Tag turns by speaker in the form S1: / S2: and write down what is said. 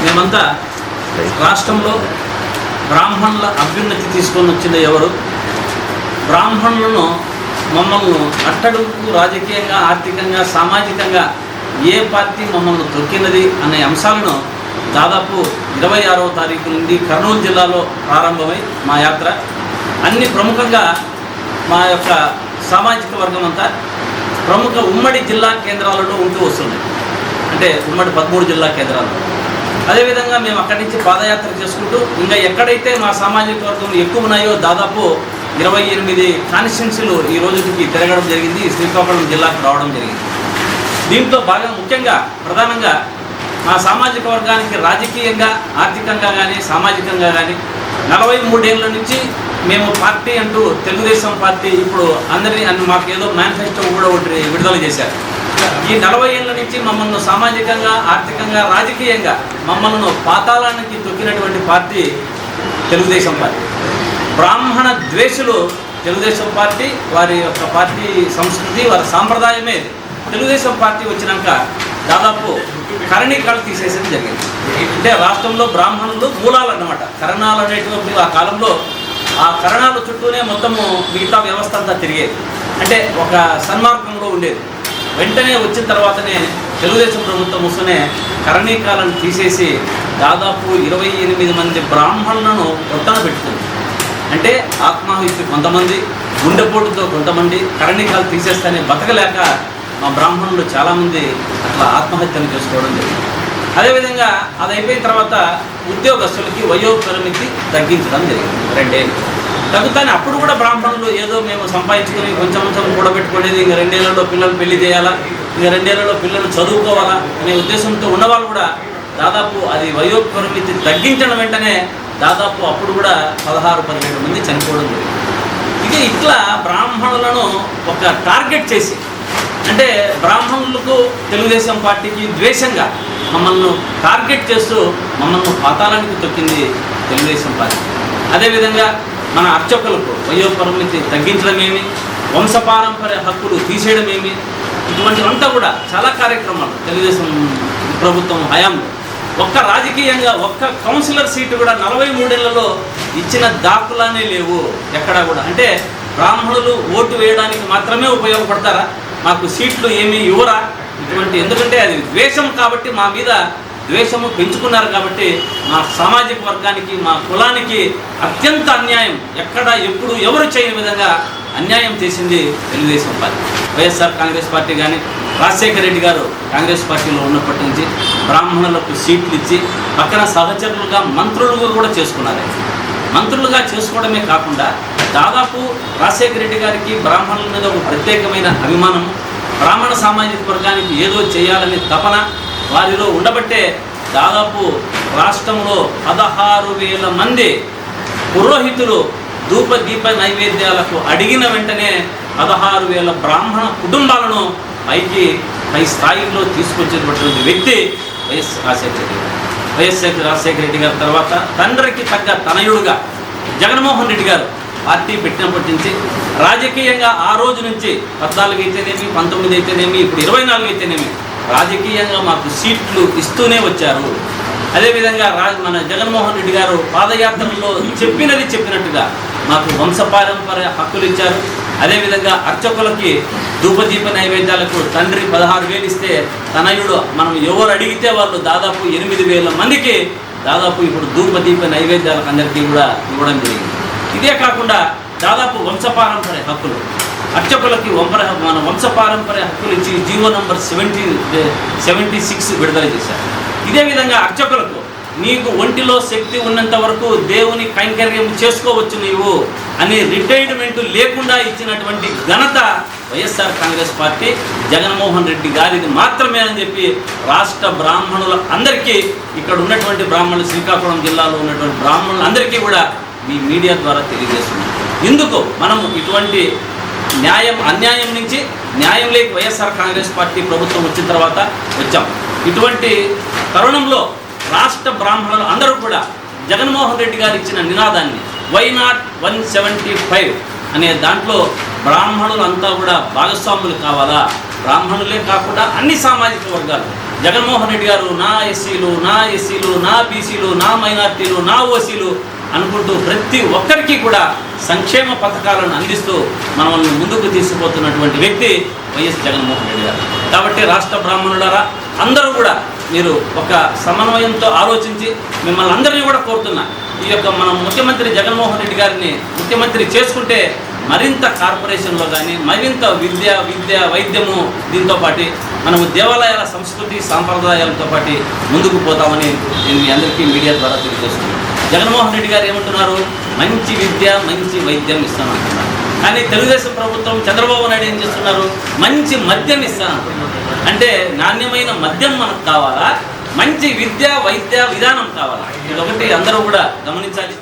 S1: మేమంతా రాష్ట్రంలో బ్రాహ్మణుల అభ్యున్నతి తీసుకొని వచ్చింది ఎవరు? బ్రాహ్మణులను మమ్మల్ని అట్టడుగు రాజకీయంగా ఆర్థికంగా సామాజికంగా ఏ పార్టీ మమ్మల్ని తొక్కినది అనే అంశాలను దాదాపు ఇరవై ఆరవ తారీఖు నుండి కర్నూలు జిల్లాలో ప్రారంభమై మా యాత్ర అన్ని ప్రముఖంగా మా యొక్క సామాజిక వర్గం అంతా ప్రముఖ ఉమ్మడి జిల్లా కేంద్రాలలో ఉంటూ వస్తుంది. అంటే ఉమ్మడి పదమూడు జిల్లా కేంద్రాలు. అదేవిధంగా మేము అక్కడి నుంచి పాదయాత్ర చేసుకుంటూ ఇంకా ఎక్కడైతే మా సామాజిక వర్గం ఎక్కువ ఉన్నాయో దాదాపు ఇరవై ఎనిమిది కాన్స్టిట్యున్సీలు ఈ రోజుకి తిరగడం జరిగింది శ్రీకాకుళం జిల్లాకు రావడం జరిగింది. దీంట్లో బాగా ముఖ్యంగా ప్రధానంగా మా సామాజిక వర్గానికి రాజకీయంగా ఆర్థికంగా కానీ సామాజికంగా కానీ నలభై మూడేళ్ళ నుంచి మేము పార్టీ అంటూ తెలుగుదేశం పార్టీ ఇప్పుడు అందరినీ అని మాకు ఏదో మేనిఫెస్టో కూడా ఒకటి విడుదల చేశారు. ఈ నలభై ఏళ్ళ నుంచి మమ్మల్ని సామాజికంగా ఆర్థికంగా రాజకీయంగా మమ్మల్ని పాతాళానికి తొక్కినటువంటి పార్టీ తెలుగుదేశం పార్టీ. బ్రాహ్మణ ద్వేషులు తెలుగుదేశం పార్టీ వారి యొక్క పార్టీ సంస్కృతి వారి సాంప్రదాయమే తెలుగుదేశం పార్టీ వచ్చినాక దాదాపు కరణీకాలు తీసేసేది జరిగింది. అంటే రాష్ట్రంలో బ్రాహ్మణులు మూలాలు అన్నమాట. కరణాలు అనేటువంటి ఆ కాలంలో ఆ కరణాల చుట్టూనే మొత్తము మిగతా వ్యవస్థ అంతా తిరిగేది. అంటే ఒక సన్మార్గంలో ఉండేది. వెంటనే వచ్చిన తర్వాతనే తెలుగుదేశం ప్రభుత్వం వస్తూనే కరణీకాలను తీసేసి దాదాపు ఇరవై ఎనిమిది మంది బ్రాహ్మణులను పొట్టన పెట్టుకుంది. అంటే ఆత్మహత్య కొంతమంది గుండెపోటుతో కొంతమంది కరణీకాలు తీసేస్తేనే బతకలేక మా బ్రాహ్మణులు చాలామంది అట్లా ఆత్మహత్యలు చేసుకోవడం జరిగింది. అదేవిధంగా అది అయిపోయిన తర్వాత ఉద్యోగస్తులకి వయో పరిమితి తగ్గించడం జరిగింది రెండేళ్ళు. తగ్గుతానే అప్పుడు కూడా బ్రాహ్మణులు ఏదో మేము సంపాదించుకొని కొంచెం కొంచెం కూడబెట్టుకునేది ఇంకా రెండేళ్ళలో పిల్లలు పెళ్ళి చేయాలా ఇంకా రెండేళ్ళలో పిల్లలు చదువుకోవాలా అనే ఉద్దేశంతో ఉన్నవాళ్ళు కూడా దాదాపు అది వయో పరిమితి తగ్గించడం వెంటనే దాదాపు అప్పుడు కూడా పదహారు పదిహేడు మంది చనిపోవడం జరిగింది. ఇక ఇట్లా బ్రాహ్మణులను ఒక టార్గెట్ చేసి అంటే బ్రాహ్మణులకు తెలుగుదేశం పార్టీకి ద్వేషంగా మమ్మల్ని టార్గెట్ చేస్తూ మమ్మల్ని పాతాళానికి తొక్కింది తెలుగుదేశం పార్టీ. అదేవిధంగా మన అర్చకులకు వయో పరిమితి తగ్గించడమేమి వంశపారంపర్య హక్కులు తీసేయడమేమి ఇటువంటివంతా కూడా చాలా కార్యక్రమాలు తెలుగుదేశం ప్రభుత్వం హయాంలో. ఒక్క రాజకీయంగా ఒక్క కౌన్సిలర్ సీటు కూడా నలభై మూడేళ్ళలో ఇచ్చిన దాఖలానే లేవు ఎక్కడా కూడా. అంటే బ్రాహ్మణులు ఓటు వేయడానికి మాత్రమే ఉపయోగపడతారా? మాకు సీట్లు ఏమీ ఇవ్వరా? ఇటువంటి ఎందుకంటే అది ద్వేషం కాబట్టి మా మీద ద్వేషము పెంచుకున్నారు కాబట్టి మా సామాజిక వర్గానికి మా కులానికి అత్యంత అన్యాయం. ఎక్కడ ఎప్పుడు ఎవరు చేయని విధంగా అన్యాయం చేసింది Telugu Desam party. YSR Congress party కానీ రాజశేఖర రెడ్డి గారు కాంగ్రెస్ పార్టీలో ఉన్నప్పటి నుంచి బ్రాహ్మణులకు సీట్లు ఇచ్చి పక్కన సహచరులుగా మంత్రులుగా కూడా చేసుకున్నారు. మంత్రులుగా చేసుకోవడమే కాకుండా దాదాపు రాజశేఖర రెడ్డి గారికి బ్రాహ్మణుల మీద ఒక ప్రత్యేకమైన అభిమానం బ్రాహ్మణ సామాజిక వర్గానికి ఏదో చేయాలనే తపన వారిలో ఉండబట్టే దాదాపు రాష్ట్రంలో పదహారు వేల మంది పురోహితులు ధూప దీప నైవేద్యాలకు అడిగిన వెంటనే పదహారు వేల బ్రాహ్మణ కుటుంబాలను పైకి పై స్థాయిలో తీసుకొచ్చేటటువంటి వ్యక్తి వైఎస్ రాజశేఖర రెడ్డి గారు. వైఎస్ రాజశేఖర రెడ్డి గారి తర్వాత తండ్రికి తగ్గ తనయుడుగా జగన్మోహన్ రెడ్డి గారు పార్టీ పెట్టినప్పటి నుంచి రాజకీయంగా ఆ రోజు నుంచి పద్నాలుగు అయితేనేమి పంతొమ్మిది అయితేనేమి ఇప్పుడు ఇరవై నాలుగు అయితేనేమి రాజకీయంగా మాకు సీట్లు ఇస్తూనే వచ్చారు. అదేవిధంగా రా మన జగన్మోహన్ రెడ్డి గారు పాదయాత్రలో చెప్పినది చెప్పినట్టుగా మాకు వంశపారంపర్య హక్కులు ఇచ్చారు. అదేవిధంగా అర్చకులకి ధూపదీప నైవేద్యాలకు తండ్రి పదహారు వేలు ఇస్తే తనయుడు మనం ఎవరు అడిగితే వాళ్ళు దాదాపు ఎనిమిది వేల మందికి దాదాపు ఇప్పుడు ధూపదీప నైవేద్యాలకు అందరికీ కూడా ఇవ్వడం జరిగింది. ఇదే కాకుండా దాదాపు వంశపారంపర్య హక్కులు. అర్చకులకి వంపర మన వంశపారంపర్య హక్కులు ఇచ్చి GO number seventy seventy six విడుదల చేశారు. ఇదే విధంగా అర్చకులకు నీకు ఒంటిలో శక్తి ఉన్నంత వరకు దేవుని కైంకర్యం చేసుకోవచ్చు నీవు అని రిటైర్మెంట్ లేకుండా ఇచ్చినటువంటి ఘనత YSR Congress party Jaganmohan Reddy గారిది మాత్రమే అని చెప్పి రాష్ట్ర బ్రాహ్మణుల అందరికీ ఇక్కడ ఉన్నటువంటి బ్రాహ్మణులు శ్రీకాకుళం జిల్లాలో ఉన్నటువంటి బ్రాహ్మణులందరికీ కూడా మీ మీడియా ద్వారా తెలియజేస్తున్నాం. ఎందుకు మనం ఇటువంటి న్యాయం అన్యాయం నుంచి న్యాయం లేక వైఎస్ఆర్ కాంగ్రెస్ పార్టీ ప్రభుత్వం వచ్చిన తర్వాత వచ్చాం. ఇటువంటి తరుణంలో రాష్ట్ర బ్రాహ్మణులు అందరూ కూడా జగన్మోహన్ రెడ్డి గారు ఇచ్చిన నినాదాన్ని why not one seventy five అనే దాంట్లో బ్రాహ్మణులు అంతా కూడా భాగస్వాములు కావాలా? బ్రాహ్మణులే కాకుండా అన్ని సామాజిక వర్గాలు. జగన్మోహన్ రెడ్డి గారు నా ఎస్సీలు నా ఎస్సీలు నా బీసీలు నా మైనార్టీలు నా ఓసీలు అనుకుంటూ ప్రతి ఒక్కరికి కూడా సంక్షేమ పథకాలను అందిస్తూ మనల్ని ముందుకు తీసుకుపోతున్నటువంటి వ్యక్తి వైఎస్ జగన్మోహన్ రెడ్డి గారు. కాబట్టి రాష్ట్ర బ్రాహ్మణులారా అందరూ కూడా మీరు ఒక సమన్వయంతో ఆలోచించి మిమ్మల్ని అందరినీ కూడా కోరుతున్నా ఈ యొక్క మనం ముఖ్యమంత్రి జగన్మోహన్ రెడ్డి గారిని ముఖ్యమంత్రి చేసుకుంటే మరింత కార్పొరేషన్లో కానీ మరింత విద్య విద్య వైద్యము దీంతో పాటు మనము దేవాలయాల సంస్కృతి సాంప్రదాయాలతో పాటు ముందుకు పోతామని నేను మీ అందరికీ మీడియా ద్వారా తెలియజేస్తున్నాను. జగన్మోహన్ రెడ్డి గారు ఏమంటున్నారు? మంచి విద్య మంచి వైద్యం ఇస్తానంటున్నారు. కానీ తెలుగుదేశం ప్రభుత్వం చంద్రబాబు నాయుడు ఏం చేస్తున్నారు? మంచి మద్యం ఇస్తానంటున్నారు. అంటే నాణ్యమైన మద్యం మనకు కావాలా? మంచి విద్య వైద్య విధానం కావాలా? ఇదొకటి అందరూ కూడా గమనించాలి.